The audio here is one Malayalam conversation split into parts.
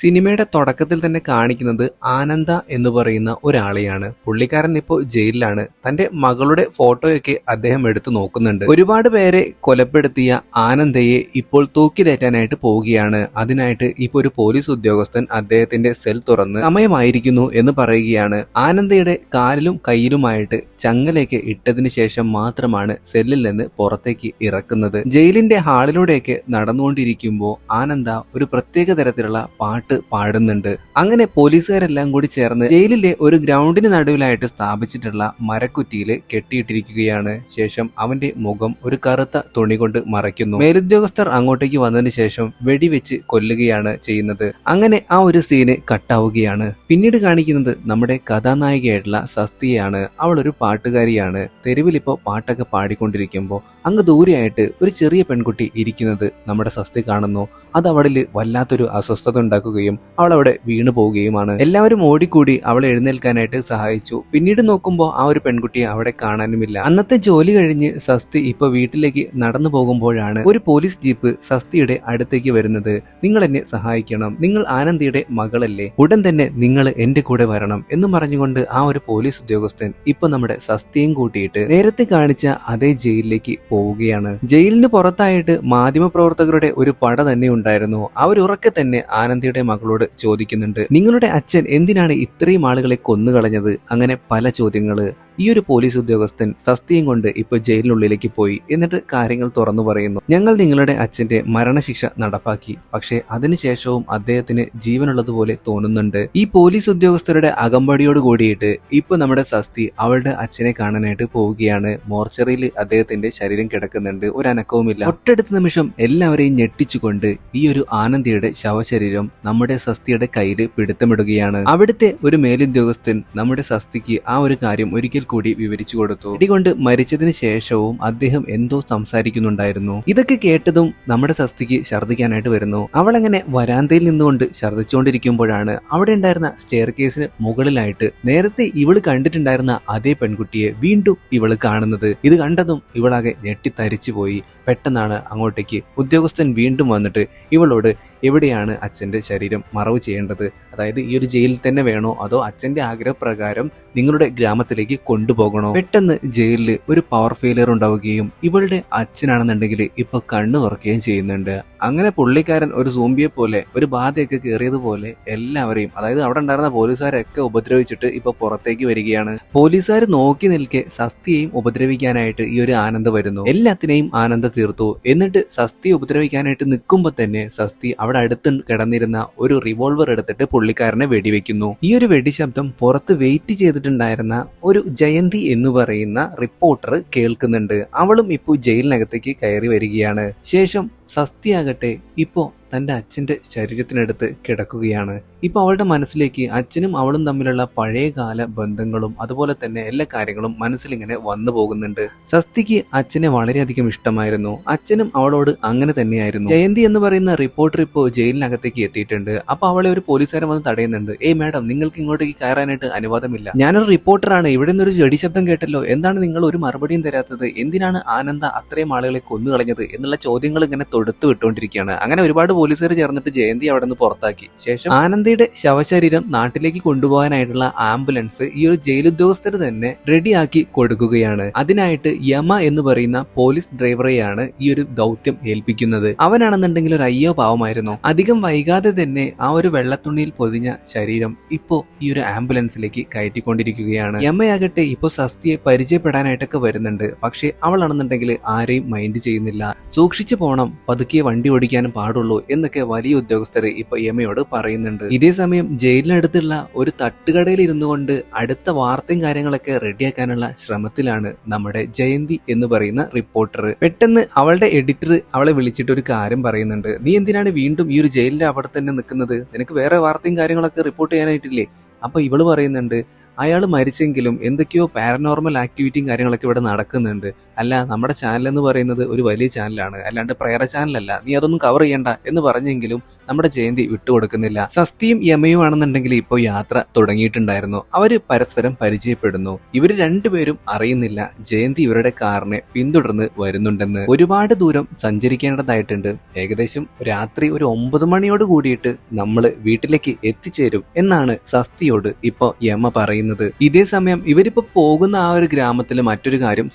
സിനിമയുടെ തുടക്കത്തിൽ തന്നെ കാണിക്കുന്നത് ആനന്ദ എന്ന് പറയുന്ന ഒരാളെയാണ്. പുള്ളിക്കാരൻ ഇപ്പോൾ ജയിലിലാണ്. തന്റെ മകളുടെ ഫോട്ടോയൊക്കെ അദ്ദേഹം എടുത്തു നോക്കുന്നുണ്ട്. ഒരുപാട് പേരെ കൊലപ്പെടുത്തിയ ആനന്ദയെ ഇപ്പോൾ തൂക്കിലേറ്റാനായിട്ട് പോവുകയാണ്. അതിനായിട്ട് ഇപ്പോൾ ഒരു പോലീസ് ഉദ്യോഗസ്ഥൻ അദ്ദേഹത്തിന്റെ സെൽ തുറന്ന് സമയമായിരിക്കുന്നു എന്ന് പറയുകയാണ്. ആനന്ദയുടെ കാലിലും കയ്യിലുമായിട്ട് ചങ്ങലേക്ക് ഇട്ടതിന് ശേഷം മാത്രമാണ് സെല്ലിൽ നിന്ന് പുറത്തേക്ക് ഇറക്കുന്നത്. ജയിലിന്റെ ഹാളിലൂടെയൊക്കെ നടന്നുകൊണ്ടിരിക്കുമ്പോൾ ആനന്ദ ഒരു പ്രത്യേക തരത്തിലുള്ള പാട്ട് പാടുന്നുണ്ട്. അങ്ങനെ പോലീസുകാരെല്ലാം കൂടി ചേർന്ന് ജയിലിലെ ഒരു ഗ്രൗണ്ടിന് നടുവിലായിട്ട് സ്ഥാപിച്ചിട്ടുള്ള മരക്കുറ്റിയിൽ കെട്ടിയിട്ടിരിക്കുകയാണ്. ശേഷം അവന്റെ മുഖം ഒരു കറുത്ത തുണി കൊണ്ട് മറയ്ക്കുന്നു. മേലുദ്യോഗസ്ഥർ അങ്ങോട്ടേക്ക് വന്നതിന് ശേഷം വെടിവെച്ച് കൊല്ലുകയാണ് ചെയ്യുന്നത്. അങ്ങനെ ആ ഒരു സീന് കട്ടാവുകയാണ്. പിന്നീട് കാണിക്കുന്നത് നമ്മുടെ കഥാനായികയായിട്ടുള്ള സസ്തിയാണ് അവൾ ഒരു പാട്ടുകാരിയാണ്. തെരുവിലിപ്പോ പാട്ടൊക്കെ പാടിക്കൊണ്ടിരിക്കുമ്പോൾ അങ്ങ് ദൂരെയായിട്ട് ഒരു ചെറിയ പെൺകുട്ടി ഇരിക്കുന്നത് നമ്മുടെ സസ്തി കാണുന്നു. അത് അവളിൽ വല്ലാത്തൊരു അസ്വസ്ഥത ഉണ്ടാക്കുകയും അവൾ അവിടെ വീണു പോവുകയുമാണ്. എല്ലാവരും ഓടിക്കൂടി അവളെ എഴുന്നേൽക്കാനായിട്ട് സഹായിച്ചു. പിന്നീട് നോക്കുമ്പോൾ ആ ഒരു പെൺകുട്ടിയെ അവിടെ കാണാനുമില്ല. അന്നത്തെ ജോലി കഴിഞ്ഞ് സസ്തി ഇപ്പൊ വീട്ടിലേക്ക് നടന്നു പോകുമ്പോഴാണ് ഒരു പോലീസ് ജീപ്പ് സസ്തിയുടെ അടുത്തേക്ക് വരുന്നത്. നിങ്ങൾ എന്നെ സഹായിക്കണം. നിങ്ങൾ ആനന്ദിയുടെ മകളല്ലേ. ഉടൻ തന്നെ നിങ്ങൾ എന്റെ കൂടെ വരണം എന്ന് പറഞ്ഞുകൊണ്ട് ആ ഒരു പോലീസ് ഉദ്യോഗസ്ഥൻ ഇപ്പൊ നമ്മുടെ സസ്തിയും കൂട്ടിയിട്ട് നേരത്തെ കാണിച്ച അതേ ജയിലിലേക്ക് പോവുകയാണ്. ജയിലിന് പുറത്തായിട്ട് മാധ്യമപ്രവർത്തകരുടെ ഒരു പട തന്നെ ഉണ്ടായിരുന്നു. അവർ ഉറക്കെ തന്നെ ആനന്ദിയുടെ മകളോട് ചോദിക്കുന്നുണ്ട് നിങ്ങളുടെ അച്ഛൻ എന്തിനാണ് ഇത്രയും ആളുകളെ കൊന്നുകളഞ്ഞത്? അങ്ങനെ പല ചോദ്യങ്ങൾ. ഈ ഒരു പോലീസ് ഉദ്യോഗസ്ഥൻ സസ്തിയും കൊണ്ട് ഇപ്പൊ ജയിലിനുള്ളിലേക്ക് പോയി. എന്നിട്ട് കാര്യങ്ങൾ തുറന്നു പറയുന്നു. ഞങ്ങൾ നിങ്ങളുടെ അച്ഛന്റെ മരണശിക്ഷ നടപ്പാക്കി. പക്ഷേ അതിനുശേഷവും അദ്ദേഹത്തിന് ജീവനുള്ളതുപോലെ തോന്നുന്നുണ്ട്. ഈ പോലീസ് ഉദ്യോഗസ്ഥരുടെ അകമ്പടിയോട് കൂടിയിട്ട് ഇപ്പൊ നമ്മുടെ സസ്തി അവളുടെ അച്ഛനെ കാണാനായിട്ട് പോവുകയാണ്. മോർച്ചറിയിൽ അദ്ദേഹത്തിന്റെ ശരീരം കിടക്കുന്നുണ്ട്. ഒരു അനക്കവുമില്ല. ഒട്ടടുത്ത നിമിഷം എല്ലാവരെയും ഞെട്ടിച്ചുകൊണ്ട് ഈ ഒരു ആനന്ദിയുടെ ശവശരീരം നമ്മുടെ സസ്തിയുടെ കയ്യിൽ പിടുത്തമിടുകയാണ്. അവിടുത്തെ ഒരു മേലുദ്യോഗസ്ഥൻ നമ്മുടെ സസ്തിക്ക് ആ ഒരു കാര്യം ഒരിക്കൽ കൂടി വിവരിച്ചു കൊടുത്തു. ഇടികൊണ്ട് മരിച്ചതിന് ശേഷവും അദ്ദേഹം എന്തോ സംസാരിക്കുന്നുണ്ടായിരുന്നു. ഇതൊക്കെ കേട്ടതും നമ്മുടെ സസ്തിക്ക് ഛർദ്ദിക്കാനായിട്ട് വരുന്നു. അവൾ അങ്ങനെ വരാന്തയിൽ നിന്നുകൊണ്ട് ഛർദ്ദിച്ചുകൊണ്ടിരിക്കുമ്പോഴാണ് അവിടെ ഉണ്ടായിരുന്ന സ്റ്റെയർ കേസിന് മുകളിലായിട്ട് നേരത്തെ ഇവൾ കണ്ടിട്ടുണ്ടായിരുന്ന അതേ പെൺകുട്ടിയെ വീണ്ടും ഇവൾ കാണുന്നത്. ഇത് കണ്ടതും ഇവളാകെ ഞെട്ടിത്തരിച്ചു പോയി പെട്ടെന്നാണ് അങ്ങോട്ടേക്ക് ഉദ്യോഗസ്ഥൻ വീണ്ടും വന്നിട്ട് ഇവളോട് എവിടെയാണ് അച്ഛന്റെ ശരീരം മറവ് ചെയ്യേണ്ടത്? അതായത് ഈ ഒരു ജയിലിൽ തന്നെ വേണോ? അതോ അച്ഛന്റെ ആഗ്രഹപ്രകാരം നിങ്ങളുടെ ഗ്രാമത്തിലേക്ക് കൊണ്ടുപോകണോ? പെട്ടെന്ന് ജയിലിൽ ഒരു പവർ ഫെയിലിയർ ഉണ്ടാവുകയും ഇവളുടെ അച്ഛനാണെന്നുണ്ടെങ്കിൽ ഇപ്പൊ കണ്ണു തുറക്കുകയും ചെയ്യുന്നുണ്ട്. അങ്ങനെ പുള്ളിക്കാരൻ ഒരു സൂമ്പിയെ പോലെ ഒരു ബാധയൊക്കെ കയറിയതുപോലെ എല്ലാവരെയും അതായത് അവിടെ ഉണ്ടായിരുന്ന പോലീസുകാരൊക്കെ ഉപദ്രവിച്ചിട്ട് ഇപ്പൊ പുറത്തേക്ക് വരികയാണ്. പോലീസുകാർ നോക്കി നിൽക്കെ സസ്തിയെയും ഉപദ്രവിക്കാനായിട്ട് ഈ ഒരു ആനന്ദ വരുന്നു. എല്ലാത്തിനെയും ആനന്ദ തീർത്തു. എന്നിട്ട് സസ്തി ഉപദ്രവിക്കാനായിട്ട് നിൽക്കുമ്പോൾ തന്നെ സസ്തി അവിടെ അടുത്ത് കിടന്നിരുന്ന ഒരു റിവോൾവർ എടുത്തിട്ട് പുള്ളിക്കാരനെ വെടിവെക്കുന്നു. ഈ ഒരു വെടിശബ്ദം പുറത്ത് വെയിറ്റ് ചെയ്തിട്ടുണ്ടായിരുന്ന ഒരു ജയന്തി എന്ന് പറയുന്ന റിപ്പോർട്ടർ കേൾക്കുന്നുണ്ട്. അവളും ഇപ്പോൾ ജയിലിനകത്തേക്ക് കയറി വരികയാണ്. ശേഷം സസ്തിയാകട്ടെ. ഇപ്പോ തന്റെ അച്ഛന്റെ ശരീരത്തിനടുത്ത് കിടക്കുകയാണ്. ഇപ്പോൾ അവളുടെ മനസ്സിലേക്ക് അച്ഛനും അവളും തമ്മിലുള്ള പഴയകാല ബന്ധങ്ങളും അതുപോലെ തന്നെ എല്ലാ കാര്യങ്ങളും മനസ്സിലിങ്ങനെ വന്നു പോകുന്നുണ്ട്. സസ്തിക്ക് അച്ഛനെ വളരെയധികം ഇഷ്ടമായിരുന്നു. അച്ഛനും അവളോട് അങ്ങനെ തന്നെയായിരുന്നു. ജയന്തി എന്ന് പറയുന്ന റിപ്പോർട്ടർ ഇപ്പോൾ ജയിലിനകത്തേക്ക് എത്തിയിട്ടുണ്ട്. അപ്പൊ അവളെ ഒരു പോലീസുകാരൻ വന്ന് തടയുന്നുണ്ട്. ഏയ് മാഡം നിങ്ങൾക്ക് ഇങ്ങോട്ടേക്ക് കയറാനായിട്ട് അനുവാദമില്ല. ഞാനൊരു റിപ്പോർട്ടറാണ്. ഇവിടെ നിന്നൊരു ജടിശബ്ദം കേട്ടല്ലോ. എന്താണ് നിങ്ങൾ ഒരു മറുപടിയും തരാത്തത്? എന്തിനാണ് ആനന്ദ അത്രയും ആളുകളെ കൊന്നുകളഞ്ഞത്? എന്നുള്ള ചോദ്യങ്ങൾ ഇങ്ങനെ തൊടുത്തു വിട്ടുകൊണ്ടിരിക്കുകയാണ്. അങ്ങനെ ഒരുപാട് പോലീസുകാർ ചേർന്നിട്ട് ജയന്തി അവിടെ നിന്ന് പുറത്താക്കി. ശേഷം? ആനന്ദിയുടെ ശവശരീരം നാട്ടിലേക്ക് കൊണ്ടുപോകാനായിട്ടുള്ള ആംബുലൻസ് ഈ ഒരു ജയിലുദ്യോഗസ്ഥർ തന്നെ റെഡിയാക്കി കൊടുക്കുകയാണ്. അതിനായിട്ട് യമ എന്ന് പറയുന്ന പോലീസ് ഡ്രൈവറെയാണ് ഈ ഒരു ദൗത്യം ഏൽപ്പിക്കുന്നത്. അവനാണെന്നുണ്ടെങ്കിൽ ഒരു അയ്യോ പാവമായിരുന്നു. അധികം വൈകാതെ തന്നെ ആ ഒരു വെള്ളത്തുണിയിൽ പൊതിഞ്ഞ ശരീരം ഇപ്പോ ഈ ഒരു ആംബുലൻസിലേക്ക് കയറ്റിക്കൊണ്ടിരിക്കുകയാണ്. യമയാകട്ടെ ഇപ്പോ സസ്തിയെ പരിചയപ്പെടാനായിട്ടൊക്കെ വരുന്നുണ്ട്. പക്ഷെ അവളാണെന്നുണ്ടെങ്കിൽ ആരെയും മൈൻഡ് ചെയ്യുന്നില്ല. സൂക്ഷിച്ചു പോണം. പതുക്കെ വണ്ടി ഓടിക്കാനും പാടുള്ളൂ എന്നൊക്കെ വലിയ ഉദ്യോഗസ്ഥർ ഇപ്പൊ യമയോട് പറയുന്നുണ്ട്. ഇതേ സമയം ജയിലിനടുത്തുള്ള ഒരു തട്ടുകടയിൽ ഇരുന്നു കൊണ്ട് അടുത്ത വാർത്തയും കാര്യങ്ങളൊക്കെ റെഡിയാക്കാനുള്ള ശ്രമത്തിലാണ് നമ്മുടെ ജയന്തി എന്ന് പറയുന്ന റിപ്പോർട്ടർ പെട്ടെന്ന് അവളുടെ എഡിറ്റർ അവളെ വിളിച്ചിട്ട് ഒരു കാര്യം പറയുന്നുണ്ട്. നീ എന്തിനാണ് വീണ്ടും ഈ ഒരു ജയിലിന്റെ അവിടെ തന്നെ നിൽക്കുന്നത്? നിനക്ക് വേറെ വാർത്തയും കാര്യങ്ങളൊക്കെ റിപ്പോർട്ട് ചെയ്യാനായിട്ടില്ലേ? അപ്പൊ ഇവൾ പറയുന്നുണ്ട് അയാൾ മരിച്ചെങ്കിലും എന്തൊക്കെയോ പാരനോർമൽ ആക്ടിവിറ്റിയും കാര്യങ്ങളൊക്കെ ഇവിടെ നടക്കുന്നുണ്ട്. അല്ല നമ്മുടെ ചാനൽ എന്ന് പറയുന്നത് ഒരു വലിയ ചാനലാണ്. അല്ലാണ്ട് പ്രയർ ചാനലല്ല. നീ അതൊന്നും കവർ ചെയ്യണ്ട എന്ന് പറഞ്ഞെങ്കിലും നമ്മുടെ ജയന്തി വിട്ടുകൊടുക്കുന്നില്ല. സസ്തിയും യമയും ആണെന്നുണ്ടെങ്കിൽ ഇപ്പോൾ യാത്ര തുടങ്ങിയിട്ടുണ്ടായിരുന്നു. അവർ പരസ്പരം പരിചയപ്പെടുന്നു. ഇവർ രണ്ടുപേരും അറിയുന്നില്ല ജയന്തി ഇവരുടെ കാറിനെ പിന്തുടർന്ന് വരുന്നുണ്ടെന്ന്. ഒരുപാട് ദൂരം സഞ്ചരിക്കേണ്ടതായിട്ടുണ്ട്. ഏകദേശം രാത്രി ഒരു ഒമ്പത് മണിയോട് കൂടിയിട്ട് നമ്മൾ വീട്ടിലേക്ക് എത്തിച്ചേരും എന്നാണ് സസ്തിയോട് ഇപ്പൊ യമ പറയുന്നത്. ഇതേ സമയം ഇവരിപ്പോ പോകുന്ന ആ ഒരു ഗ്രാമത്തിൽ മറ്റൊരു കാര്യം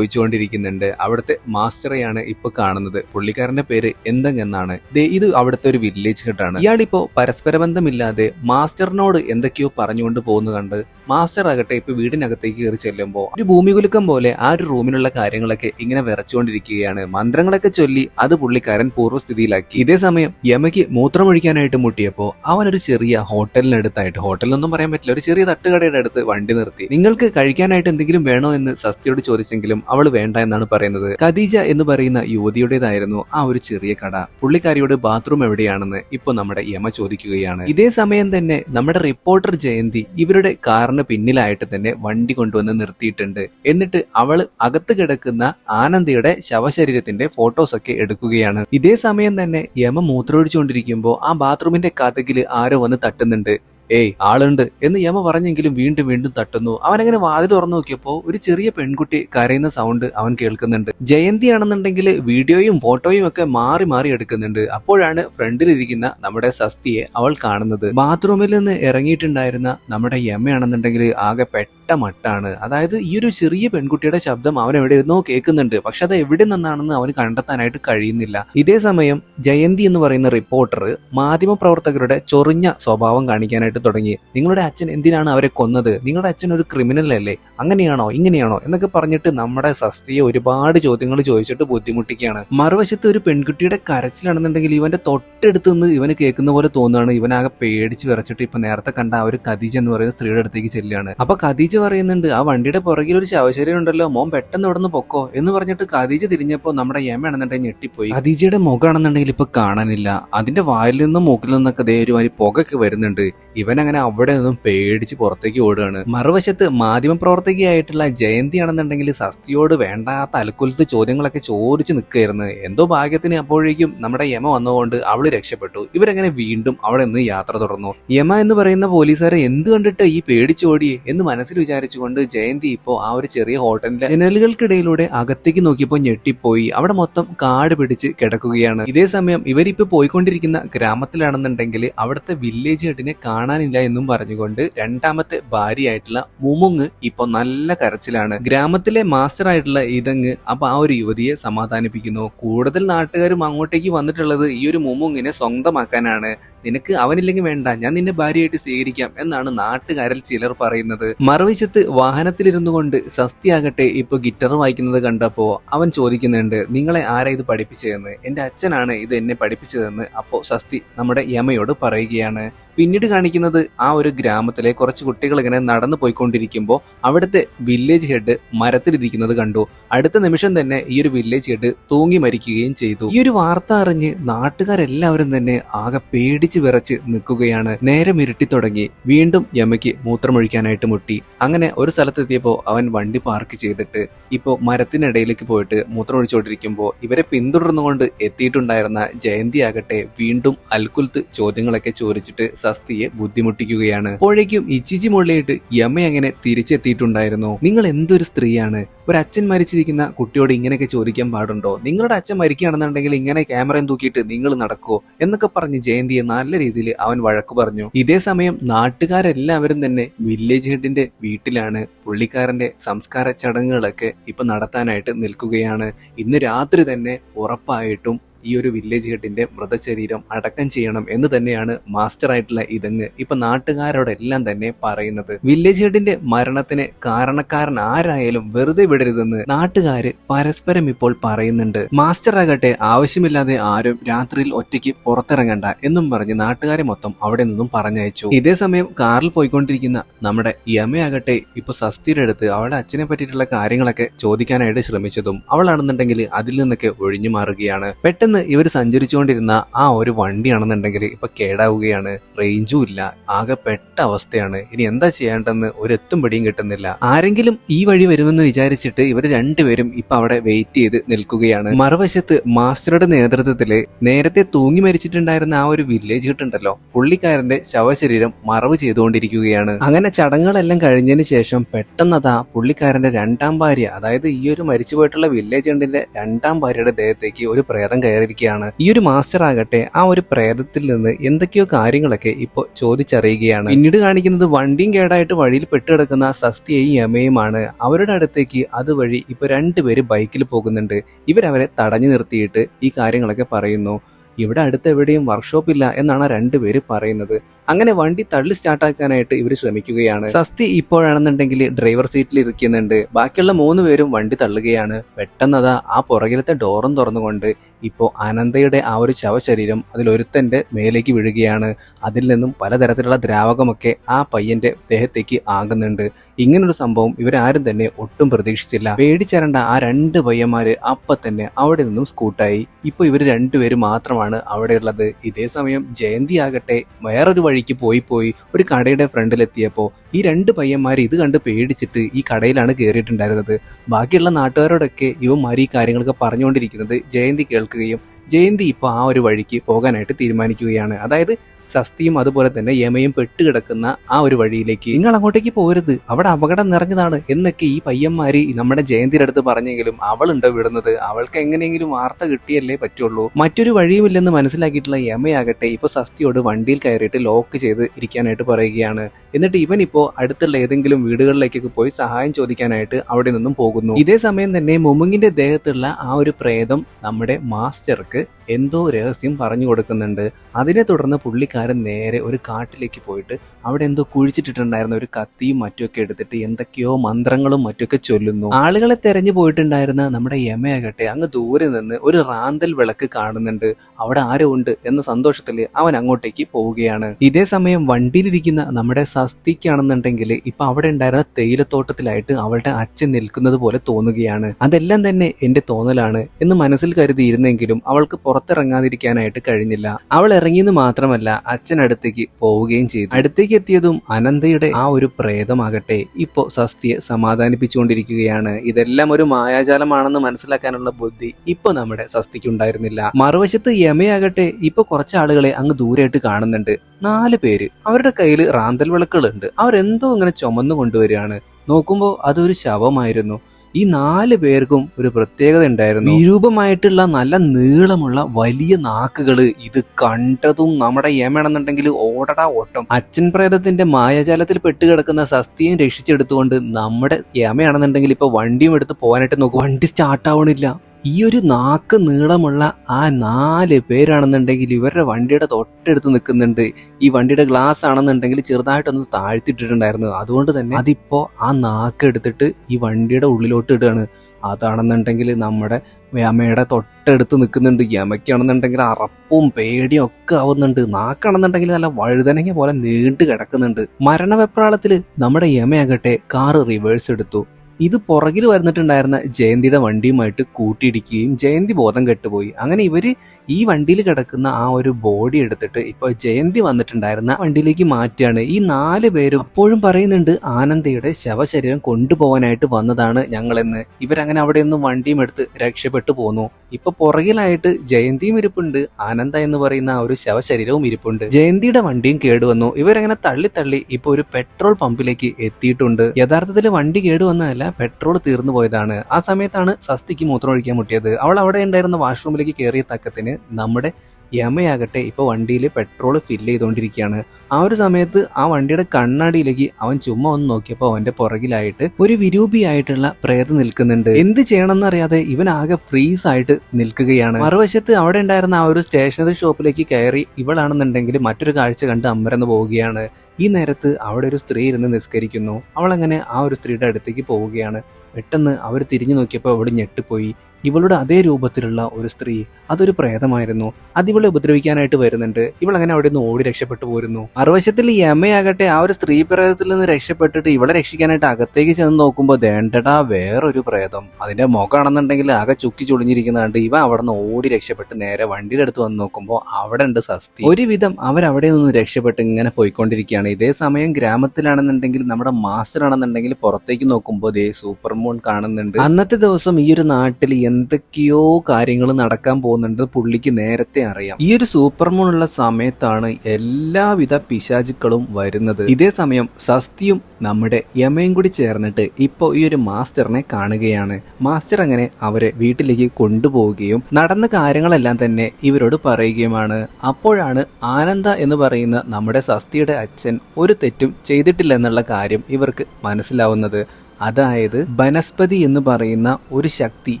സംഭവിച്ചുകൊണ്ടിരിക്കുന്നുണ്ട് അവിടുത്തെ മാസ്റ്ററെയാണ് ഇപ്പൊ കാണുന്നത്. പുള്ളിക്കാരന്റെ പേര് എന്തെങ്ങെന്നാണ്? ഇത് അവിടുത്തെ ഒരു വില്ലേജ് ഹെഡാണ്. ഇയാളിപ്പോ പരസ്പര ബന്ധമില്ലാതെ മാസ്റ്ററിനോട് എന്തൊക്കെയോ പറഞ്ഞുകൊണ്ട് പോകുന്നു കണ്ട് മാസ്റ്റർ ആകട്ടെ ഇപ്പൊ വീടിനകത്തേക്ക് കയറി ചെല്ലുമ്പോൾ ഒരു ഭൂമികുലുക്കം പോലെ ആ ഒരു റൂമിലുള്ള കാര്യങ്ങളൊക്കെ ഇങ്ങനെ വിറച്ചുകൊണ്ടിരിക്കുകയാണ്. മന്ത്രങ്ങളൊക്കെ ചൊല്ലി അത് പുള്ളിക്കാരൻ പൂർവസ്ഥിതിയിലാക്കി. ഇതേ സമയം യമയ്ക്ക് മൂത്രമൊഴിക്കാനായിട്ട് മുട്ടിയപ്പോ ഒരു ചെറിയ ഹോട്ടലിനടുത്തായിട്ട് ഹോട്ടലിനൊന്നും പറയാൻ പറ്റില്ല ഒരു ചെറിയ തട്ടുകടയുടെ അടുത്ത് വണ്ടി നിർത്തി. നിങ്ങൾക്ക് കഴിക്കാനായിട്ട് എന്തെങ്കിലും വേണോ എന്ന് സസ്തിയോട് ചോദിച്ചെങ്കിലും അവൾ വേണ്ട എന്നാണ് പറയുന്നത്. ഖദീജ എന്ന് പറയുന്ന യുവതിയുടേതായിരുന്നു ആ ഒരു ചെറിയ കട. പുള്ളിക്കാരിയോട് ബാത്റൂം എവിടെയാണെന്ന് ഇപ്പൊ നമ്മുടെ യമ ചോദിക്കുകയാണ്. ഇതേ സമയം തന്നെ നമ്മുടെ റിപ്പോർട്ടർ ജയന്തി ഇവരുടെ കാറിന് പിന്നിലായിട്ട് തന്നെ വണ്ടി കൊണ്ടുവന്ന് നിർത്തിയിട്ടുണ്ട്. എന്നിട്ട് അവൾ അകത്ത് കിടക്കുന്ന ആനന്ദിയുടെ ശവശരീരത്തിന്റെ ഫോട്ടോസ് ഒക്കെ എടുക്കുകയാണ്. ഇതേ സമയം തന്നെ യമ മൂത്രമൊഴിച്ചുകൊണ്ടിരിക്കുമ്പോൾ ആ ബാത്റൂമിന്റെ കഥകിൽ ആരോ വന്ന് തട്ടുന്നുണ്ട്. ഏയ് ആളുണ്ട് എന്ന് യമ പറഞ്ഞെങ്കിലും വീണ്ടും വീണ്ടും തട്ടുന്നു. അവൻ അങ്ങനെ വാതിൽ തുറന്നു നോക്കിയപ്പോ ഒരു ചെറിയ പെൺകുട്ടി കരയുന്ന സൗണ്ട് അവൻ കേൾക്കുന്നുണ്ട്. ജയന്തി ആണെന്നുണ്ടെങ്കിൽ വീഡിയോയും ഫോട്ടോയും ഒക്കെ മാറി മാറി എടുക്കുന്നുണ്ട്. അപ്പോഴാണ് ഫ്രണ്ടിലിരിക്കുന്ന നമ്മുടെ സസ്തിയെ അവൾ കാണുന്നത്. ബാത്റൂമിൽ നിന്ന് ഇറങ്ങിയിട്ടുണ്ടായിരുന്ന നമ്മുടെ യമയാണെന്നുണ്ടെങ്കിൽ ആകെ പെട്ട മട്ടാണ്. അതായത് ഈ ഒരു ചെറിയ പെൺകുട്ടിയുടെ ശബ്ദം അവൻ എവിടെ ഇരുന്നോ കേൾക്കുന്നുണ്ട്. പക്ഷെ അത് എവിടെ നിന്നാണെന്ന് അവന് കണ്ടെത്താനായിട്ട് കഴിയുന്നില്ല. ഇതേ സമയം ജയന്തി എന്ന് പറയുന്ന റിപ്പോർട്ടർ മാധ്യമപ്രവർത്തകരുടെ ചൊറിഞ്ഞ സ്വഭാവം കാണിക്കാനായിട്ട് തുടങ്ങി. നിങ്ങളുടെ അച്ഛൻ എന്തിനാണ് അവരെ കൊന്നത്? നിങ്ങളുടെ അച്ഛൻ ഒരു ക്രിമിനൽ അല്ലേ? അങ്ങനെയാണോ? ഇങ്ങനെയാണോ? എന്നൊക്കെ പറഞ്ഞിട്ട് നമ്മുടെ സസ്തിയെ ഒരുപാട് ചോദ്യങ്ങൾ ചോദിച്ചിട്ട് ബുദ്ധിമുട്ടിക്കുകയാണ്. മറുവശത്ത് ഒരു പെൺകുട്ടിയുടെ കരച്ചിലാണെന്നുണ്ടെങ്കിൽ ഇവന്റെ തൊട്ടടുത്ത് നിന്ന് ഇവന് കേൾക്കുന്ന പോലെ തോന്നുകയാണ്. ഇവനാകെ പേടിച്ച് വിറച്ചിട്ട് ഇപ്പൊ നേരത്തെ കണ്ട ആ ഒരു ഖദീജ എന്ന് പറയുന്ന സ്ത്രീയുടെ അടുത്തേക്ക് ചെല്ലുകയാണ്. അപ്പൊ ഖദീജ പറയുന്നുണ്ട് ആ വണ്ടിയുടെ പുറകിൽ ഒരു ശവശരീരം ഉണ്ടല്ലോ മോൻ പെട്ടെന്ന് ഇവിടെ നിന്ന് പൊക്കോ? എന്ന് പറഞ്ഞിട്ട് ഖദീജ തിരിഞ്ഞപ്പോ നമ്മുടെ യമയാണെന്നുണ്ടെങ്കിൽ ഞെട്ടിപ്പോയി. ഖദീജയുടെ മുഖമാണെന്നുണ്ടെങ്കിൽ ഇപ്പൊ കാണാനില്ല. അതിന്റെ വായിൽ നിന്നും മൂക്കിൽ നിന്നൊക്കെ ദേ ഒരു മാതിരി പുകയൊക്കെ വരുന്നുണ്ട്. ഇവൻ അങ്ങനെ അവിടെ നിന്നും പേടിച്ച് പുറത്തേക്ക് ഓടുകയാണ്. മറുവശത്ത് മാധ്യമപ്രവർത്തകയായിട്ടുള്ള ജയന്തി ആണെന്നുണ്ടെങ്കിൽ സസ്തിയോട് വേണ്ടാത്ത അലക്കുലത്ത് ചോദ്യങ്ങളൊക്കെ ചോദിച്ച് നിൽക്കുകയായിരുന്നു. എന്തോ ഭാഗ്യത്തിന് അപ്പോഴേക്കും നമ്മുടെ യമ വന്നതുകൊണ്ട് അവൾ രക്ഷപ്പെട്ടു. ഇവരങ്ങനെ വീണ്ടും അവിടെ നിന്ന് യാത്ര തുടർന്നു. യമ എന്ന് പറയുന്ന പോലീസുകാരെ എന്ത് കണ്ടിട്ട് ഈ പേടിച്ചോടി എന്ന് മനസ്സിൽ വിചാരിച്ചുകൊണ്ട് ജയന്തി ഇപ്പോ ആ ഒരു ചെറിയ ഹോട്ടലിന്റെ ജനലുകൾക്കിടയിലൂടെ അകത്തേക്ക് നോക്കിയപ്പോൾ ഞെട്ടിപ്പോയി. അവിടെ മൊത്തം കാട് പിടിച്ച് കിടക്കുകയാണ്. ഇതേ സമയം ഇവരിപ്പോ പോയിക്കൊണ്ടിരിക്കുന്ന ഗ്രാമത്തിലാണെന്നുണ്ടെങ്കിൽ അവിടുത്തെ വില്ലേജ് ഹെഡിനെ കാണാനില്ല എന്നും പറഞ്ഞുകൊണ്ട് രണ്ടാമത്തെ ഭാര്യയായിട്ടുള്ള മുമുങ് ഇപ്പൊ നല്ല കരച്ചിലാണ്. ഗ്രാമത്തിലെ മാസ്റ്റർ ആയിട്ടുള്ള ഇതങ്ങ് അപ്പൊ ആ ഒരു യുവതിയെ സമാധാനിപ്പിക്കുന്നു. കൂടുതൽ നാട്ടുകാരും അങ്ങോട്ടേക്ക് വന്നിട്ടുള്ളത് ഈ ഒരു മുമുങ്ങിനെ സ്വന്തമാക്കാനാണ്. നിനക്ക് അവനില്ലെങ്കിൽ വേണ്ട ഞാൻ നിന്നെ ഭാര്യയായിട്ട് സ്വീകരിക്കാം എന്നാണ് നാട്ടുകാരിൽ ചിലർ പറയുന്നത്. മറുവശത്ത് വാഹനത്തിലിരുന്നു കൊണ്ട് സസ്തിയാകട്ടെ ഇപ്പൊ ഗിറ്റർ വായിക്കുന്നത് കണ്ടപ്പോ അവൻ ചോദിക്കുന്നുണ്ട് നിങ്ങളെ ആരാ ഇത് പഠിപ്പിച്ചതെന്ന്? എന്റെ അച്ഛനാണ് ഇത് എന്നെ പഠിപ്പിച്ചതെന്ന് അപ്പോ സസ്തി നമ്മുടെ യമയോട് പറയുകയാണ്. പിന്നീട് കാണിക്കുന്നത് ആ ഒരു ഗ്രാമത്തിലെ കുറച്ച് കുട്ടികൾ ഇങ്ങനെ നടന്നു പോയിക്കൊണ്ടിരിക്കുമ്പോൾ അവിടുത്തെ വില്ലേജ് ഹെഡ് മരത്തിലിരിക്കുന്നത് കണ്ടു. അടുത്ത നിമിഷം തന്നെ ഈ ഒരു വില്ലേജ് ഹെഡ് തൂങ്ങി മരിക്കുകയും ചെയ്തു. ഈ ഒരു വാർത്ത അറിഞ്ഞ് നാട്ടുകാരെല്ലാവരും തന്നെ ആകെ പേടിച്ച് വിറച്ച് നിൽക്കുകയാണ്. നേരം ഇരുട്ടി തുടങ്ങി. വീണ്ടും യമയ്ക്ക് മൂത്രമൊഴിക്കാനായിട്ട് മുട്ടി. അങ്ങനെ ഒരു സ്ഥലത്തെത്തിയപ്പോൾ അവൻ വണ്ടി പാർക്ക് ചെയ്തിട്ട് ഇപ്പോൾ മരത്തിനിടയിലേക്ക് പോയിട്ട് മൂത്രമൊഴിച്ചുകൊണ്ടിരിക്കുമ്പോൾ ഇവരെ പിന്തുടർന്നുകൊണ്ട് എത്തിയിട്ടുണ്ടായിരുന്ന ജയന്തി ആകട്ടെ വീണ്ടും അൽക്കുലത്ത് ചോദ്യങ്ങളൊക്കെ ചോദിച്ചിട്ട് സസ്തിയെ ബുദ്ധിമുട്ടിക്കുകയാണ്. അപ്പോഴേക്കും ഇച്ചിജി മുള്ളിയിട്ട് യമ അങ്ങനെ തിരിച്ചെത്തിയിട്ടുണ്ടായിരുന്നു? നിങ്ങൾ എന്തൊരു സ്ത്രീയാണ്? ഒരു അച്ഛൻ മരിച്ചിരിക്കുന്ന കുട്ടിയോട് ഇങ്ങനെയൊക്കെ ചോദിക്കാൻ പാടുണ്ടോ? നിങ്ങളുടെ അച്ഛൻ മരിക്കുകയാണെന്നുണ്ടെങ്കിൽ ഇങ്ങനെ ക്യാമറയും തൂക്കിയിട്ട് നിങ്ങൾ നടക്കുമോ എന്നൊക്കെ പറഞ്ഞ് ജയന്തിയെ നല്ല രീതിയിൽ അവൻ വഴക്ക് പറഞ്ഞു. ഇതേ സമയം നാട്ടുകാരെല്ലാവരും തന്നെ വില്ലേജ് ഹെഡിന്റെ വീട്ടിലാണ് പുള്ളിക്കാരന്റെ സംസ്കാര ചടങ്ങുകളൊക്കെ ഇപ്പൊ നടത്താനായിട്ട് നിൽക്കുകയാണ്. ഇന്ന് രാത്രി തന്നെ ഉറപ്പായിട്ടും ഈ ഒരു വില്ലേജ് ഹെഡിന്റെ മൃതശരീരം അടക്കം ചെയ്യണം എന്ന് തന്നെയാണ് മാസ്റ്റർ ആയിട്ടുള്ള ഇതങ്ങ് ഇപ്പൊ നാട്ടുകാരോടെല്ലാം തന്നെ പറയുന്നത്. വില്ലേജ് ഹെഡിന്റെ മരണത്തിന് കാരണക്കാരൻ ആരായാലും വെറുതെ വിടരുതെന്ന് നാട്ടുകാര് പരസ്പരം ഇപ്പോൾ പറയുന്നുണ്ട്. മാസ്റ്റർ ആകട്ടെ ആവശ്യമില്ലാതെ ആരും രാത്രിയിൽ ഒറ്റയ്ക്ക് പുറത്തിറങ്ങണ്ട എന്നും പറഞ്ഞ് നാട്ടുകാരെ മൊത്തം അവിടെ നിന്നും പറഞ്ഞയച്ചു. ഇതേ സമയം കാറിൽ പോയിക്കൊണ്ടിരിക്കുന്ന നമ്മുടെ യമയാകട്ടെ ഇപ്പൊ സസ്തിയുടെ അടുത്ത് അവളുടെ അച്ഛനെ പറ്റിയിട്ടുള്ള കാര്യങ്ങളൊക്കെ ചോദിക്കാനായിട്ട് ശ്രമിച്ചതും അവളാണെന്നുണ്ടെങ്കിൽ അതിൽ നിന്നൊക്കെ ഒഴിഞ്ഞു മാറുകയാണ്. പെട്ടെന്ന് ഇവർ സഞ്ചരിച്ചുകൊണ്ടിരുന്ന ആ ഒരു വണ്ടിയാണെന്നുണ്ടെങ്കിൽ ഇപ്പൊ കേടാവുകയാണ് റേഞ്ചും ഇല്ല ആകെ പെട്ട അവസ്ഥയാണ്. ഇനി എന്താ ചെയ്യേണ്ടെന്ന് ഒരു എത്തും പിടിയും കിട്ടുന്നില്ല. ആരെങ്കിലും ഈ വഴി വരുമെന്ന് വിചാരിച്ചിട്ട് ഇവർ രണ്ടുപേരും ഇപ്പൊ അവിടെ വെയിറ്റ് ചെയ്ത് നിൽക്കുകയാണ്. മറുവശത്ത് മാസ്റ്ററുടെ നേതൃത്വത്തിൽ നേരത്തെ തൂങ്ങി മരിച്ചിട്ടുണ്ടായിരുന്ന ആ ഒരു വില്ലേജ് കിട്ടുണ്ടല്ലോ പുള്ളിക്കാരന്റെ ശവശരീരം മറവ് ചെയ്തുകൊണ്ടിരിക്കുകയാണ്. അങ്ങനെ ചടങ്ങുകളെല്ലാം കഴിഞ്ഞതിന് ശേഷം പെട്ടെന്നതാ പുള്ളിക്കാരന്റെ രണ്ടാം ഭാര്യ അതായത് ഈ ഒരു മരിച്ചുപോയിട്ടുള്ള വില്ലേജ് കണ്ടിന്റെ രണ്ടാം ഭാര്യയുടെ ദേഹത്തേക്ക് ഒരു പ്രേതം കയറിയിരിക്കുകയാണ്. ഈ ഒരു മാസ്റ്റർ ആകട്ടെ ആ ഒരു പ്രേതത്തിൽ നിന്ന് എന്തൊക്കെയോ കാര്യങ്ങളൊക്കെ ഇപ്പൊ ചോദിച്ചറിയുകയാണ്. പിന്നീട് കാണിക്കുന്നത് വണ്ടിയും കേടായിട്ട് വഴിയിൽ പെട്ടുകിടക്കുന്ന സസ്തിയെയും യമയുമാണ്. അവരുടെ അടുത്തേക്ക് അതുവഴി ഇപ്പൊ രണ്ടുപേര് ബൈക്കിൽ പോകുന്നുണ്ട്. ഇവരവരെ തടഞ്ഞു നിർത്തിയിട്ട് ഈ കാര്യങ്ങളൊക്കെ പറയുന്നു. ഇവിടെ അടുത്ത് എവിടെയും വർക്ക്ഷോപ്പ് ഇല്ല എന്നാണ് രണ്ടുപേര് പറയുന്നത്. അങ്ങനെ വണ്ടി തള്ളി സ്റ്റാർട്ടാക്കാനായിട്ട് ഇവർ ശ്രമിക്കുകയാണ്. സസ്തി ഇപ്പോഴാണെന്നുണ്ടെങ്കിൽ ഡ്രൈവർ സീറ്റിൽ ഇരിക്കുന്നുണ്ട്. ബാക്കിയുള്ള മൂന്ന് പേരും വണ്ടി തള്ളുകയാണ്. പെട്ടെന്നതാ ആ പുറകിലത്തെ ഡോറും തുറന്നുകൊണ്ട് ഇപ്പോൾ അനന്തയുടെ ആ ഒരു ശവശരീരം അതിലൊരുത്തന്റെ മേലേക്ക് വീഴുകയാണ്. അതിൽ നിന്നും പലതരത്തിലുള്ള ദ്രാവകമൊക്കെ ആ പയ്യന്റെ ദേഹത്തേക്ക് ആകുന്നുണ്ട്. ഇങ്ങനൊരു സംഭവം ഇവരാരും തന്നെ ഒട്ടും പ്രതീക്ഷിച്ചില്ല. പേടിച്ചരണ്ട ആ രണ്ട് പയ്യന്മാര് അപ്പൊ തന്നെ അവിടെ നിന്നും സ്കൂട്ടായി. ഇപ്പൊ ഇവർ രണ്ടുപേര് മാത്രമാണ് അവിടെയുള്ളത്. ഇതേ സമയം ജയന്തി ആകട്ടെ വേറൊരു വഴിക്ക് പോയി പോയി ഒരു കടയുടെ ഫ്രണ്ടിലെത്തിയപ്പോൾ ഈ രണ്ട് പയ്യന്മാർ ഇത് കണ്ട് പേടിച്ചിട്ട് ഈ കടയിലാണ് കയറിയിട്ടുണ്ടായിരുന്നത് ബാക്കിയുള്ള നാട്ടുകാരോടൊക്കെ ഇവന്മാർ ഈ കാര്യങ്ങളൊക്കെ പറഞ്ഞുകൊണ്ടിരിക്കുന്നത് ജയന്തി കേൾക്കുകയും ജയന്തി ഇപ്പോൾ ആ ഒരു വഴിക്ക് പോകാനായിട്ട് തീരുമാനിക്കുകയാണ്. അതായത് സസ്തിയും അതുപോലെ തന്നെ യമയും പെട്ടുകിടക്കുന്ന ആ ഒരു വഴിയിലേക്ക്. നിങ്ങൾ അങ്ങോട്ടേക്ക് പോരുത് അവിടെ അപകടം നിറഞ്ഞതാണ് എന്നൊക്കെ ഈ പയ്യന്മാര് നമ്മുടെ ജയന്തിയുടെ അടുത്ത് പറഞ്ഞെങ്കിലും അവളുണ്ടോ വിടുന്നത് അവൾക്ക് എങ്ങനെയെങ്കിലും വാർത്ത കിട്ടിയല്ലേ പറ്റുള്ളൂ. മറ്റൊരു വഴിയുമില്ലെന്ന് മനസ്സിലാക്കിയിട്ടുള്ള യമയാകട്ടെ ഇപ്പൊ സസ്തിയോട് വണ്ടിയിൽ കയറിയിട്ട് ലോക്ക് ചെയ്ത് ഇരിക്കാനായിട്ട് പറയുകയാണ്. എന്നിട്ട് ഇവൻ ഇപ്പോ അടുത്തുള്ള ഏതെങ്കിലും വീടുകളിലേക്കൊക്കെ പോയി സഹായം ചോദിക്കാനായിട്ട് അവിടെ നിന്നും പോകുന്നു. ഇതേ സമയം തന്നെ മുമുങ്ങിന്റെ ദേഹത്തുള്ള ആ ഒരു പ്രേതം നമ്മുടെ മാസ്റ്റർക്ക് എന്തോ രഹസ്യം പറഞ്ഞു കൊടുക്കുന്നുണ്ട്. അതിനെ തുടർന്ന് പുള്ളിക്കാരൻ നേരെ ഒരു കാട്ടിലേക്ക് പോയിട്ട് അവിടെ എന്തോ കുഴിച്ചിട്ടിട്ടുണ്ടായിരുന്ന ഒരു കത്തിയും മറ്റുമൊക്കെ എടുത്തിട്ട് എന്തൊക്കെയോ മന്ത്രങ്ങളും മറ്റൊക്കെ ചൊല്ലുന്നു. ആളുകളെ തെരഞ്ഞു പോയിട്ടുണ്ടായിരുന്ന നമ്മുടെ യമയാകട്ടെ അങ്ങ് ദൂരെ നിന്ന് ഒരു റാന്തൽ വിളക്ക് കാണുന്നുണ്ട്. അവിടെ ആരോ ഉണ്ട് എന്ന സന്തോഷത്തിൽ അവൻ അങ്ങോട്ടേക്ക് പോവുകയാണ്. ഇതേ സമയം വണ്ടിയിലിരിക്കുന്ന നമ്മുടെ സസ്തിക്കാണെന്നുണ്ടെങ്കിൽ ഇപ്പൊ അവിടെ ഉണ്ടായിരുന്ന തേയിലത്തോട്ടത്തിലായിട്ട് അവളുടെ അച്ഛൻ നിൽക്കുന്നത് പോലെ തോന്നുകയാണ്. അതെല്ലാം തന്നെ എന്റെ തോന്നലാണ് എന്ന് മനസ്സിൽ കരുതിയിരുന്നെങ്കിലും അവൾക്ക് പുറത്തിറങ്ങാതിരിക്കാനായിട്ട് കഴിഞ്ഞില്ല. അവൾ ഇറങ്ങിയെന്ന് മാത്രമല്ല അച്ഛൻ അടുത്തേക്ക് പോവുകയും ചെയ്തു. അടുത്തേക്ക് എത്തിയതും അനന്തയുടെ ആ ഒരു പ്രേതമാകട്ടെ. ഇപ്പോ സസ്തിയെ സമാധാനിപ്പിച്ചുകൊണ്ടിരിക്കുകയാണ്. ഇതെല്ലാം ഒരു മായാജാലമാണെന്ന് മനസ്സിലാക്കാനുള്ള ബുദ്ധി ഇപ്പൊ നമ്മുടെ സസ്തിക്ക് ഉണ്ടായിരുന്നില്ല മറുവശത്ത് യമയാകട്ടെ ഇപ്പൊ കുറച്ച് ആളുകളെ അങ്ങ് ദൂരെയായിട്ട് കാണുന്നുണ്ട്. നാല് പേര്. അവരുടെ കയ്യിൽ റാന്തൽ വിളക്കുകളുണ്ട്. അവരെന്തോ ഇങ്ങനെ ചുമന്നു കൊണ്ടുവരികയാണ് നോക്കുമ്പോൾ അതൊരു ശവമായിരുന്നു. ഈ നാല് പേർക്കും ഒരു പ്രത്യേകത ഉണ്ടായിരുന്നു. വിരൂപമായിട്ടുള്ള നല്ല നീളമുള്ള വലിയ നാക്കുകൾ ഇത് കണ്ടതും നമ്മുടെ യമയാണെന്നുണ്ടെങ്കിൽ ഓടടാ ഓട്ടം. അച്ഛൻ പ്രേതത്തിന്റെ മായാജാലത്തിൽ പെട്ടുകിടക്കുന്ന സസ്തിയും രക്ഷിച്ചെടുത്തുകൊണ്ട് നമ്മുടെ യമയാണെന്നുണ്ടെങ്കിൽ ഇപ്പൊ വണ്ടിയും എടുത്ത് പോകാനായിട്ട് നോക്കും. വണ്ടി സ്റ്റാർട്ട് ആവണില്ല. ഈ ഒരു നാക്ക് നീളമുള്ള ആ നാല് പേരാണെന്നുണ്ടെങ്കിൽ ഇവരുടെ വണ്ടിയുടെ തൊട്ടടുത്ത് നിൽക്കുന്നുണ്ട്. ഈ വണ്ടിയുടെ ഗ്ലാസ് ആണെന്നുണ്ടെങ്കിൽ ചെറുതായിട്ടൊന്ന് താഴ്ത്തിട്ടിട്ടുണ്ടായിരുന്നു. അതുകൊണ്ട് തന്നെ അതിപ്പോ ആ നാക്ക് എടുത്തിട്ട് ഈ വണ്ടിയുടെ ഉള്ളിലോട്ട് ഇടുകയാണ്. അതാണെന്നുണ്ടെങ്കിൽ നമ്മുടെ യമയുടെ തൊട്ടടുത്ത് നിൽക്കുന്നുണ്ട്. യമയ്ക്കാണെന്നുണ്ടെങ്കിൽ അറപ്പും പേടിയും ഒക്കെ ആവുന്നുണ്ട്. നാക്കാണെന്നുണ്ടെങ്കിൽ നല്ല വഴുതനങ്ങ പോലെ നീണ്ടു കിടക്കുന്നുണ്ട്. മരണവെപ്രാളത്തിൽ നമ്മുടെ യമയാകട്ടെ കാറ് റിവേഴ്സ് എടുത്തു. ഇത് പുറകിൽ വരുന്നിട്ടുണ്ടായിരുന്ന ജയന്തിയുടെ വണ്ടിയുമായിട്ട് കൂട്ടിയിടിക്കുകയും ജയന്തി ബോധം കെട്ടുപോയി. അങ്ങനെ ഇവർ ഈ വണ്ടിയിൽ കിടക്കുന്ന ആ ഒരു ബോഡി എടുത്തിട്ട് ഇപ്പൊ ജയന്തി വന്നിട്ടുണ്ടായിരുന്ന വണ്ടിയിലേക്ക് മാറ്റുകയാണ്. ഈ നാല് പേരും അപ്പോഴും പറയുന്നുണ്ട് ആനന്ദയുടെ ശവശരീരം കൊണ്ടുപോകാനായിട്ട് വന്നതാണ് ഞങ്ങളെന്ന്. ഇവരങ്ങനെ അവിടെ നിന്നും വണ്ടിയും എടുത്ത് രക്ഷപ്പെട്ടു പോന്നു. ഇപ്പൊ പുറകിലായിട്ട് ജയന്തിയും ഇരിപ്പുണ്ട്. ആനന്ദ എന്ന് പറയുന്ന ആ ഒരു ശവശരീരവും ഇരിപ്പുണ്ട്. ജയന്തിയുടെ വണ്ടിയും കേടുവന്നു. ഇവരങ്ങനെ തള്ളി തള്ളി ഇപ്പൊ ഒരു പെട്രോൾ പമ്പിലേക്ക് എത്തിയിട്ടുണ്ട്. യഥാർത്ഥത്തിൽ വണ്ടി കേടുവന്നതല്ല പെട്രോൾ തീർന്നു പോയതാണ്. ആ സമയത്താണ് സസ്തിക്ക് മൂത്രം ഒഴിക്കാൻ മുട്ടിയത്. അവൾ അവിടെ ഉണ്ടായിരുന്ന വാഷ്റൂമിലേക്ക് കയറിയ തക്കത്തിന് നമ്മുടെ യമയാകട്ടെ ഇപ്പൊ വണ്ടിയിൽ പെട്രോൾ ഫില്ല് ചെയ്തുകൊണ്ടിരിക്കുകയാണ് ആ ഒരു സമയത്ത് ആ വണ്ടിയുടെ കണ്ണാടിയിലേക്ക് അവൻ ചുമ്മാ ഒന്ന് നോക്കിയപ്പോൾ അവന്റെ പുറകിലായിട്ട് ഒരു വിരൂപിയായിട്ടുള്ള പ്രേതം നിൽക്കുന്നുണ്ട്. എന്ത് ചെയ്യണമെന്ന് അറിയാതെ ഇവൻ ആകെ ഫ്രീസ് ആയിട്ട് നിൽക്കുകയാണ്. മറുവശത്ത് അവിടെ ഉണ്ടായിരുന്ന ആ ഒരു സ്റ്റേഷനറി ഷോപ്പിലേക്ക് കയറി ഇവളാണെന്നുണ്ടെങ്കിൽ മറ്റൊരു കാഴ്ച കണ്ട് അമ്പരന്ന് പോവുകയാണ്. ഈ നേരത്ത് അവിടെ ഒരു സ്ത്രീ ഇരുന്ന് നിസ്കരിക്കുന്നു. അവളങ്ങനെ ആ ഒരു സ്ത്രീയുടെ അടുത്തേക്ക് പോവുകയാണ്. പെട്ടെന്ന് അവർ തിരിഞ്ഞു നോക്കിയപ്പോൾ അവിടെ ഞെട്ടിപ്പോയി. ഇവളുടെ അതേ രൂപത്തിലുള്ള ഒരു സ്ത്രീ അതൊരു പ്രേതമായിരുന്നു. അത് ഇവളെ ഉപദ്രവിക്കാനായിട്ട് വരുന്നുണ്ട്. ഇവൾ അങ്ങനെ അവിടെ നിന്ന് ഓടി രക്ഷപ്പെട്ടു പോരുന്നു. അറുവശത്തിൽ ഈ അമ്മയാകട്ടെ ആ ഒരു സ്ത്രീ പ്രേതത്തിൽ നിന്ന് രക്ഷപ്പെട്ടിട്ട് ഇവളെ രക്ഷിക്കാനായിട്ട് അകത്തേക്ക് ചെന്ന് നോക്കുമ്പോൾ ദേണ്ടടാ വേറൊരു പ്രേതം. അതിന്റെ മുഖമാണെന്നുണ്ടെങ്കിൽ ആകെ ചുക്കി ചുളിഞ്ഞിരിക്കുന്നതുകൊണ്ട് ഇവ അവിടെ നിന്ന് ഓടി രക്ഷപ്പെട്ട് നേരെ വണ്ടിയുടെ അടുത്ത് വന്ന് നോക്കുമ്പോൾ അവിടെ ഉണ്ട് സസ്തി. ഒരുവിധം അവരവിടെ നിന്ന് രക്ഷപ്പെട്ട് ഇങ്ങനെ പോയിക്കൊണ്ടിരിക്കുകയാണ്. ഇതേ സമയം ഗ്രാമത്തിലാണെന്നുണ്ടെങ്കിൽ നമ്മുടെ മാസ്റ്റർ ആണെന്നുണ്ടെങ്കിൽ പുറത്തേക്ക് നോക്കുമ്പോൾ ദേ സൂപ്പർ മൂൺ കാണുന്നുണ്ട്. അന്നത്തെ ദിവസം ഈ ഒരു നാട്ടിൽ എന്തൊക്കെയോ കാര്യങ്ങൾ നടക്കാൻ പോകുന്നുണ്ട് പുള്ളിക്ക് നേരത്തെ അറിയാം. ഈ ഒരു സൂപ്പർ മൂൺ ഉള്ള സമയത്താണ് എല്ലാവിധ പിശാചുക്കളും വരുന്നത്. ഇതേ സമയം സസ്തിയും നമ്മുടെ യമയും കൂടി ചേർന്നിട്ട് ഇപ്പോൾ ഈ ഒരു മാസ്റ്ററിനെ കാണുകയാണ്. മാസ്റ്റർ അങ്ങനെ അവരെ വീട്ടിലേക്ക് കൊണ്ടുപോവുകയും നടന്ന കാര്യങ്ങളെല്ലാം തന്നെ ഇവരോട് പറയുകയുമാണ്. അപ്പോഴാണ് ആനന്ദ എന്ന് പറയുന്ന നമ്മുടെ സസ്തിയുടെ അച്ഛൻ ഒരു തെറ്റും ചെയ്തിട്ടില്ല എന്നുള്ള കാര്യം ഇവർക്ക് മനസ്സിലാവുന്നത്. അതായത് ബനസ്പതി എന്ന് പറയുന്ന ഒരു ശക്തി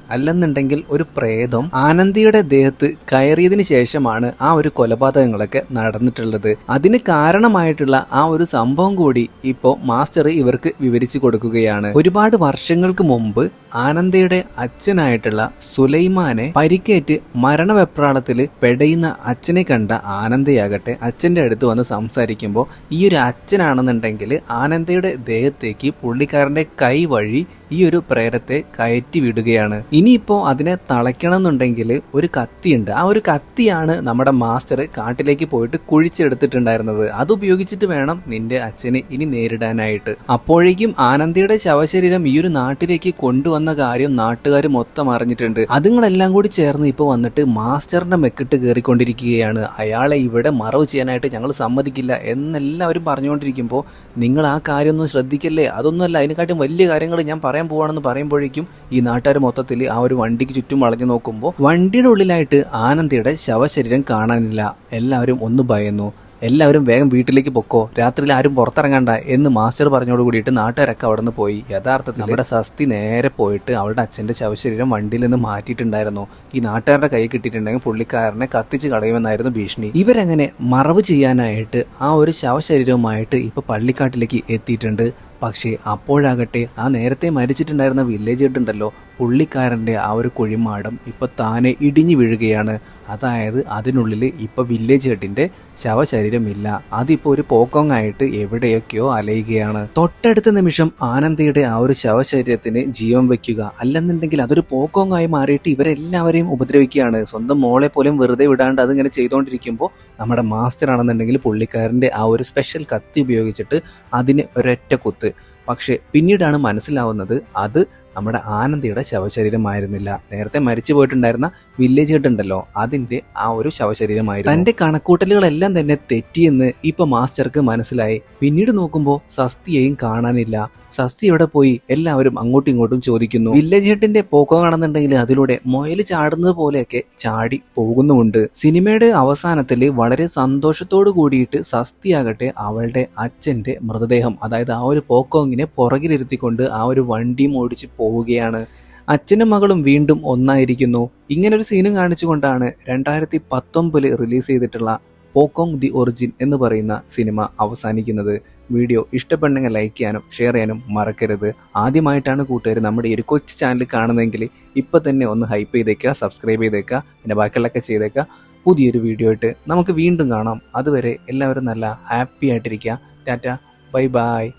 അല്ലെന്നുണ്ടെങ്കിൽ ഒരു പ്രേതം ആനന്ദിയുടെ ദേഹത്ത് കയറിയതിനു ശേഷമാണ് ആ ഒരു കൊലപാതകങ്ങളൊക്കെ നടന്നിട്ടുള്ളത്. അതിന് കാരണമായിട്ടുള്ള ആ ഒരു സംഭവം കൂടി ഇപ്പോ മാസ്റ്റർ ഇവർക്ക് വിവരിച്ചു കൊടുക്കുകയാണ്. ഒരുപാട് വർഷങ്ങൾക്ക് മുമ്പ് ആനന്ദയുടെ അച്ഛനായിട്ടുള്ള സുലൈമാനെ പരിക്കേറ്റ് മരണവെപ്രാളത്തിൽ പെടയുന്ന അച്ഛനെ കണ്ട ആനന്ദയാകട്ടെ അച്ഛന്റെ അടുത്ത് വന്ന് സംസാരിക്കുമ്പോൾ ഈ ഒരു അച്ഛനാണെന്നുണ്ടെങ്കിൽ ആനന്ദയുടെ ദേഹത്തേക്ക് പുള്ളിക്കാരന്റെ കൈ വഴി ഈ ഒരു പ്രേരത്തെ കയറ്റി വിടുകയാണ്. ഇനിയിപ്പോ അതിനെ തളയ്ക്കണം എന്നുണ്ടെങ്കിൽ ഒരു കത്തിയുണ്ട്. ആ ഒരു കത്തിയാണ് നമ്മുടെ മാസ്റ്റർ കാട്ടിലേക്ക് പോയിട്ട് കുഴിച്ചെടുത്തിട്ടുണ്ടായിരുന്നത്. അത് ഉപയോഗിച്ചിട്ട് വേണം നിന്റെ അച്ഛനെ ഇനി നേരിടാനായിട്ട്. അപ്പോഴേക്കും ആനന്ദിയുടെ ശവശരീരം ഈ ഒരു നാട്ടിലേക്ക് കൊണ്ടുവന്ന കാര്യം നാട്ടുകാർ മൊത്തം അറിഞ്ഞിട്ടുണ്ട്. അതുങ്ങളെല്ലാം കൂടി ചേർന്ന് ഇപ്പോൾ വന്നിട്ട് മാസ്റ്ററിന്റെ മെക്കിട്ട് കയറിക്കൊണ്ടിരിക്കുകയാണ്. അയാളെ ഇവിടെ മറവ് ചെയ്യാനായിട്ട് ഞങ്ങൾ സമ്മതിക്കില്ല എന്നെല്ലാവരും പറഞ്ഞുകൊണ്ടിരിക്കുമ്പോൾ നിങ്ങൾ ആ കാര്യമൊന്നും ശ്രദ്ധിക്കല്ലേ? അതൊന്നുമല്ല അതിനെക്കാട്ടും വലിയ കാര്യങ്ങൾ ഞാൻ പറയാൻ പോവാണെന്ന് പറയുമ്പോഴേക്കും ഈ നാട്ടുകാർ മൊത്തത്തിൽ ആ ഒരു വണ്ടിക്ക് ചുറ്റും വളഞ്ഞു നോക്കുമ്പോൾ വണ്ടിയുടെ ഉള്ളിലായിട്ട് ആനന്ദിയുടെ ശവശരീരം കാണാനില്ല. എല്ലാവരും ഒന്ന് ഭയന്നു. എല്ലാവരും വേഗം വീട്ടിലേക്ക് പൊക്കോ. രാത്രിയിൽ ആരും പുറത്തിറങ്ങണ്ട എന്ന് മാസ്റ്റർ പറഞ്ഞോട് കൂടിയിട്ട് നാട്ടുകാരൊക്കെ അവിടെ നിന്ന് പോയി. യഥാർത്ഥത്തിൽ നമ്മുടെ സസ്തി നേരെ പോയിട്ട് അവളുടെ അച്ഛന്റെ ശവശരീരം വണ്ടിയിൽ നിന്ന് മാറ്റിയിട്ടുണ്ടായിരുന്നു. ഈ നാട്ടുകാരുടെ കൈ കിട്ടിയിട്ടുണ്ടെങ്കിൽ പുള്ളിക്കാരനെ കത്തിച്ച് കളയുമെന്നായിരുന്നു ഭീഷണി. ഇവരങ്ങനെ മറവ് ചെയ്യാനായിട്ട് ആ ഒരു ശവശരീരവുമായിട്ട് ഇപ്പൊ പള്ളിക്കാട്ടിലേക്ക് എത്തിയിട്ടുണ്ട്. പക്ഷേ അപ്പോഴാകട്ടെ ആ നേരത്തെ മരിച്ചിട്ടുണ്ടായിരുന്ന വില്ലേജ് ഉണ്ടല്ലോ പുള്ളിക്കാരന്റെ ആ ഒരു കുഴിമാടം ഇപ്പൊ താനെ ഇടിഞ്ഞു വീഴുകയാണ്. അതായത് അതിനുള്ളിൽ ഇപ്പൊ വില്ലേജ് ഹെഡിന്റെ ശവശരീരമില്ല. അതിപ്പോ ഒരു പോക്കോങ്ങായിട്ട് എവിടെയൊക്കെയോ അലയുകയാണ്. തൊട്ടടുത്ത നിമിഷം ആനന്ദിയുടെ ആ ഒരു ശവശരീരത്തിന് ജീവൻ വെക്കുക അല്ലെന്നുണ്ടെങ്കിൽ അതൊരു പോക്കോങ്ങായി മാറിയിട്ട് ഇവരെല്ലാവരെയും ഉപദ്രവിക്കുകയാണ്. സ്വന്തം മോളെ പോലും വെറുതെ വിടാണ്ട് അതിങ്ങനെ ചെയ്തുകൊണ്ടിരിക്കുമ്പോൾ നമ്മുടെ മാസ്റ്റർ ആണെന്നുണ്ടെങ്കിൽ പുള്ളിക്കാരന്റെ ആ ഒരു സ്പെഷ്യൽ കത്തി ഉപയോഗിച്ചിട്ട് അതിന് ഒരൊറ്റ കുത്ത്. പക്ഷെ പിന്നീടാണ് മനസ്സിലാവുന്നത് അത് നമ്മുടെ ആനന്ദിയുടെ ശവശരീരമായിരുന്നില്ല. നേരത്തെ മരിച്ചു പോയിട്ടുണ്ടായിരുന്ന വില്ലേജ് ഹെഡ് ഉണ്ടല്ലോ അതിന്റെ ആ ഒരു ശവശരീരമായിരുന്നു. തന്റെ കണക്കൂട്ടലുകളെല്ലാം തന്നെ തെറ്റിയെന്ന് ഇപ്പൊ മാസ്റ്റർക്ക് മനസ്സിലായി. പിന്നീട് നോക്കുമ്പോൾ സസ്തിയെയും കാണാനില്ല. സസ്തി എവിടെ പോയി? എല്ലാവരും അങ്ങോട്ടും ഇങ്ങോട്ടും ചോദിക്കുന്നു. വില്ലേജ് ഹെഡിന്റെ പോക്കോ കാണുന്നുണ്ടെങ്കിൽ അതിലൂടെ മൊയൽ ചാടുന്നത് പോലെയൊക്കെ ചാടി പോകുന്നുമുണ്ട്. സിനിമയുടെ അവസാനത്തിൽ വളരെ സന്തോഷത്തോടു കൂടിയിട്ട് സസ്തിയാകട്ടെ അവളുടെ അച്ഛന്റെ മൃതദേഹം അതായത് ആ ഒരു പോക്കോങ്ങിനെ പുറകിലിരുത്തിക്കൊണ്ട് ആ ഒരു വണ്ടിയും ഓടിച്ച് പോവുകയാണ്. അച്ഛനും മകളും വീണ്ടും ഒന്നായിരിക്കുന്നു. ഇങ്ങനൊരു സീനും കാണിച്ചുകൊണ്ടാണ് രണ്ടായിരത്തി പത്തൊമ്പതിൽ റിലീസ് ചെയ്തിട്ടുള്ള പോക്കോങ് ദി ഒറിജിൻ എന്ന് പറയുന്ന സിനിമ അവസാനിക്കുന്നത്. വീഡിയോ ഇഷ്ടപ്പെടണമെങ്കിൽ ലൈക്ക് ചെയ്യാനും ഷെയർ ചെയ്യാനും മറക്കരുത്. ആദ്യമായിട്ടാണ് കൂട്ടുകാർ നമ്മുടെ ഈ ഒരു കൊച്ചു ചാനൽ കാണുന്നതെങ്കിൽ ഇപ്പം തന്നെ ഒന്ന് ഹൈപ്പ് ചെയ്തേക്കുക സബ്സ്ക്രൈബ് ചെയ്തേക്കുക പിന്നെ ബാക്കിയുള്ളതൊക്കെ ചെയ്തേക്കുക. പുതിയൊരു വീഡിയോ ആയിട്ട് നമുക്ക് വീണ്ടും കാണാം. അതുവരെ എല്ലാവരും നല്ല ഹാപ്പി ആയിട്ടിരിക്കുക. Tata bye bye